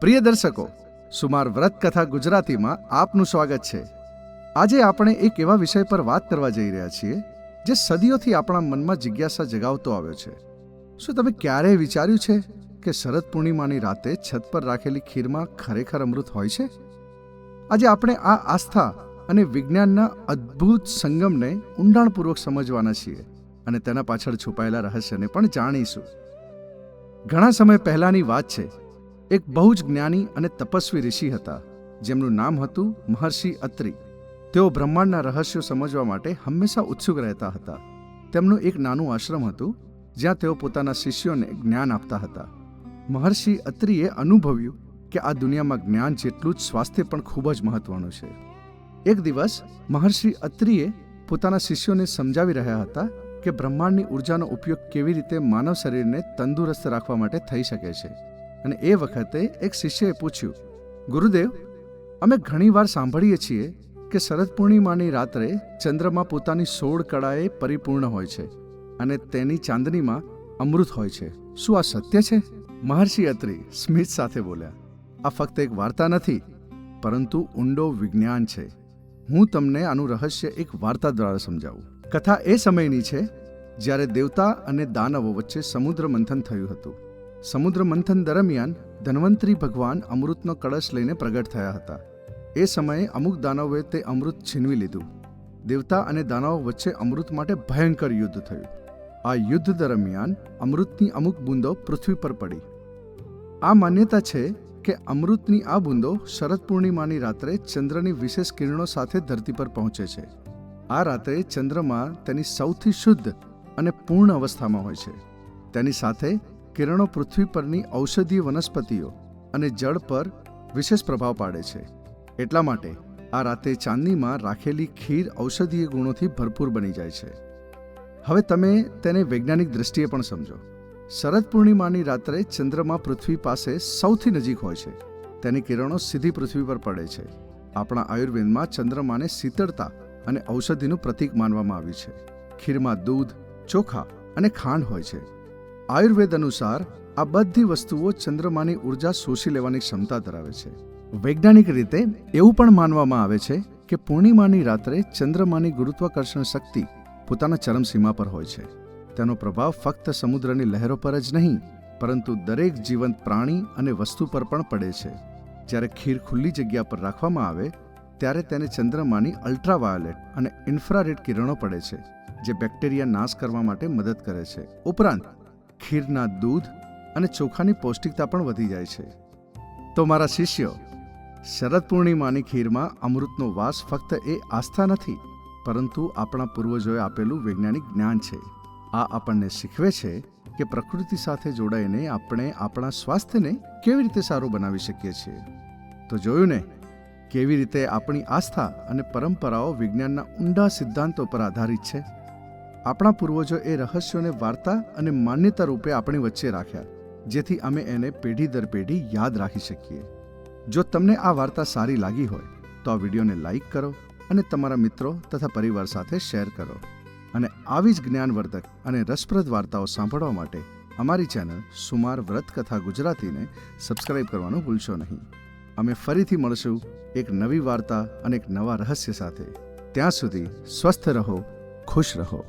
પ્રિય દર્શકો, સુમાર વ્રત કથા ગુજરાતીમાં આપનું સ્વાગત છે. આજે આપણે એક એવા વિષય પર વાત કરવા જઈ રહ્યા છીએ, જે સદીઓથી આપણા મનમાં જિજ્ઞાસા જગાવતો આવ્યો છે. શું તમે ક્યારેય વિચાર્યું છે કે શરદ પૂર્ણિમાની રાતે છત પર રાખેલી ખીરમાં ખરેખર અમૃત હોય છે? આજે આપણે આ આસ્થા અને વિજ્ઞાનના અદ્ભુત સંગમને ઊંડાણપૂર્વક સમજવાના છીએ અને તેના પાછળ છુપાયેલા રહસ્યને પણ જાણીશું. ઘણા સમય પહેલાની વાત છે એક બહુ જ જ્ઞાની અને તપસ્વી ઋષિ હતા. જેમનું નામ હતું મહર્ષિ અત્રિ. તેઓ બ્રહ્માંડના રહસ્યો સમજવા માટે હંમેશા ઉત્સુક રહેતા હતા. તેમનું એક નાનું આશ્રમ હતું, જ્યાં તેઓ પોતાના શિષ્યોને જ્ઞાન આપતા હતા. મહર્ષિ અત્રિએ અનુભવ્યું કે આ દુનિયામાં જ્ઞાન જેટલું જ સ્વાસ્થ્ય પણ ખૂબ જ મહત્વનું છે. એક દિવસ, મહર્ષિ અત્રિએ પોતાના શિષ્યોને સમજાવી રહ્યા હતા કે બ્રહ્માંડની ઉર્જાનો ઉપયોગ કેવી રીતે માનવ શરીરને તંદુરસ્ત રાખવા માટે થઈ શકે છે. અને એ વખતે એક શિષ્યએ પૂછ્યું, ગુરુદેવ, અમે ઘણીવાર સાંભળીએ છીએ કે શરદ પૂર્ણિમાની રાત્રે ચંદ્રમાં પોતાની સોળ કળાએ પરિપૂર્ણ હોય છે અને તેની ચાંદનીમાં અમૃત હોય છે. શું આ સત્ય છે? મહર્ષિ અત્રી સ્મિત સાથે બોલ્યા, આ ફક્ત એક વાર્તા નથી, પરંતુ ઊંડો વિજ્ઞાન છે. હું તમને આનું રહસ્ય એક વાર્તા દ્વારા સમજાવું. કથા એ સમયની છે જ્યારે દેવતા અને દાનવો વચ્ચે સમુદ્ર મંથન થયું હતું. સમુદ્ર મંથન દરમિયાન ધન્વંતરી ભગવાન અમૃતનો કળશ લઈને પ્રગટ થયા હતા. એ સમયે અમુક દાનવોએ તે અમૃત છીનવી લીધું. દેવતા અને દાનવ વચ્ચે અમૃત માટે ભયંકર યુદ્ધ થયું. આ યુદ્ધ દરમિયાન અમૃતની અમુક બૂંદો પૃથ્વી પર પડી. આ માન્યતા છે કે અમૃતની આ બૂંદો શરદ પૂર્ણિમાની રાત્રે ચંદ્રની વિશેષ કિરણો સાથે ધરતી પર પહોંચે છે. આ રાત્રે ચંદ્રમાં તેની સૌથી શુદ્ધ અને પૂર્ણ અવસ્થામાં હોય છે. તેની સાથે કિરણો પૃથ્વી પરની ઔષધીય વનસ્પતિઓ અને જળ પર વિશેષ પ્રભાવ પાડે છે. એટલા માટે આ રાતે ચાંદનીમાં રાખેલી ખીર ઔષધીય ગુણોથી ભરપૂર બની જાય છે. હવે તમે તેને વૈજ્ઞાનિક દ્રષ્ટિએ પણ સમજો. શરદ પૂર્ણિમાની રાત્રે ચંદ્રમાં પૃથ્વી પાસે સૌથી નજીક હોય છે. તેની કિરણો સીધી પૃથ્વી પર પડે છે. આપણા આયુર્વેદમાં ચંદ્રમાને શીતળતા અને ઔષધિનું પ્રતીક માનવામાં આવ્યું છે. ખીરમાં દૂધ, ચોખા અને ખાંડ હોય છે. આયુર્વેદ અનુસાર આ બધી વસ્તુઓ ચંદ્રમાની ઊર્જા શોષી લેવાની ક્ષમતા ધરાવે છે. વૈજ્ઞાનિક રીતે એવું પણ માનવામાં આવે છે કે પૂર્ણિમાની રાત્રે ચંદ્રમાની ગુરુત્વાકર્ષણ શક્તિ પોતાના ચરમસીમા પર હોય છે. તેનો પ્રભાવ ફક્ત સમુદ્રની લહેરો પર જ નહીં, પરંતુ દરેક જીવંત પ્રાણી અને વસ્તુ પર પણ પડે છે. જ્યારે ખીર ખુલ્લી જગ્યા પર રાખવામાં આવે, ત્યારે તેને ચંદ્રમાની અલ્ટ્રાવાયોલેટ અને ઇન્ફ્રારેડ કિરણો પડે છે, જે બેક્ટેરિયા નાશ કરવા માટે મદદ કરે છે. ઉપરાંત ખીરના દૂધ અને ચોખાની પૌષ્ટિકતા પણ વધી જાય છે. તો મારા શિષ્યો, શરદ પૂર્ણિમાની ખીરમાં અમૃતનો વાસ ફક્ત એ આસ્થા નથી, પરંતુ આપણા પૂર્વજોએ આપેલું વૈજ્ઞાનિક જ્ઞાન છે. આ આપણને શીખવે છે કે પ્રકૃતિ સાથે જોડાઈને આપણે આપણા સ્વાસ્થ્યને કેવી રીતે સારું બનાવી શકીએ છીએ. તો જોયું ને, કેવી રીતે આપણી આસ્થા અને પરંપરાઓ વિજ્ઞાનના ઊંડા સિદ્ધાંતો પર આધારિત છે? આપણા પૂર્વજો એ રહસ્યોને વાર્તા અને માન્યતા રૂપે આપણી વચ્ચે રાખ્યા, જેથી અમે એને પેઢી દર પેઢી યાદ રાખી શકીએ. જો તમને આ વાર્તા સારી લાગી હોય, તો આ વિડીયોને લાઈક કરો અને તમારા મિત્રો તથા પરિવાર સાથે શેર કરો. અને આવી જ જ્ઞાનવર્ધક અને રસપ્રદ વાર્તાઓ સાંભળવા માટે અમારી ચેનલ સુમાર વ્રત કથા ગુજરાતીને સબસ્ક્રાઇબ કરવાનું ભૂલશો નહીં. અમે ફરીથી મળશું એક નવી વાર્તા અને એક નવા રહસ્ય સાથે. ત્યાં સુધી સ્વસ્થ રહો, ખુશ રહો.